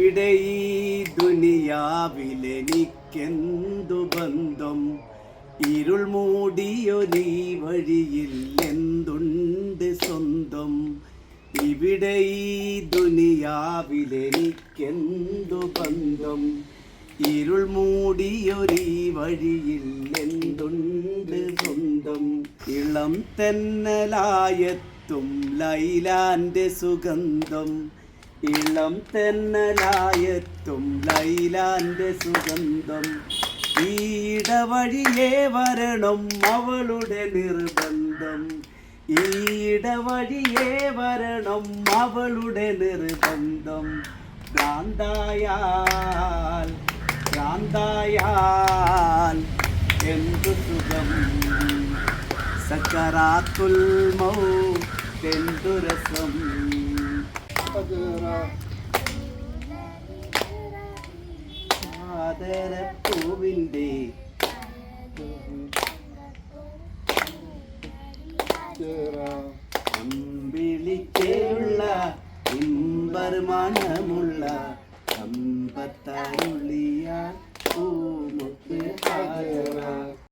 ഇവിടെ ഈ ദുനിയാവിലെനിക്കെന്തു ബന്ധം? ഇരുൾ മൂടിയൊരീ വഴിയിൽ എന്തുണ്ട് സ്വന്തം? ഇവിടെ ഈ ദുനിയാവിലെനിക്കെന്തു ബന്ധം? ഇരുൾ മൂടിയൊരീ വഴിയിൽ എന്തുണ്ട് സ്വന്തം? ഇളം തെന്നലായെത്തും ലൈലാന്റെ സുഗന്ധം. ഇളം തെന്നലായെത്തും ലൈലാന്റെ സുഗന്ധം. ഈടവഴിയേ വരണം അവളുടെ നിർബന്ധം. ഈടവഴിയേ വരണം അവളുടെ നിർബന്ധം. ഭ്രാന്തായാൽ ഭ്രാന്തായാൽ എന്തു സുഖം? സക്കറാത്തുൽ എന്തു രസം? ആദരപ്പൂവിന്റെ അമ്പിളിക്കേലുള്ള ഇമ്പർമാനമുള്ള അമ്പത്താര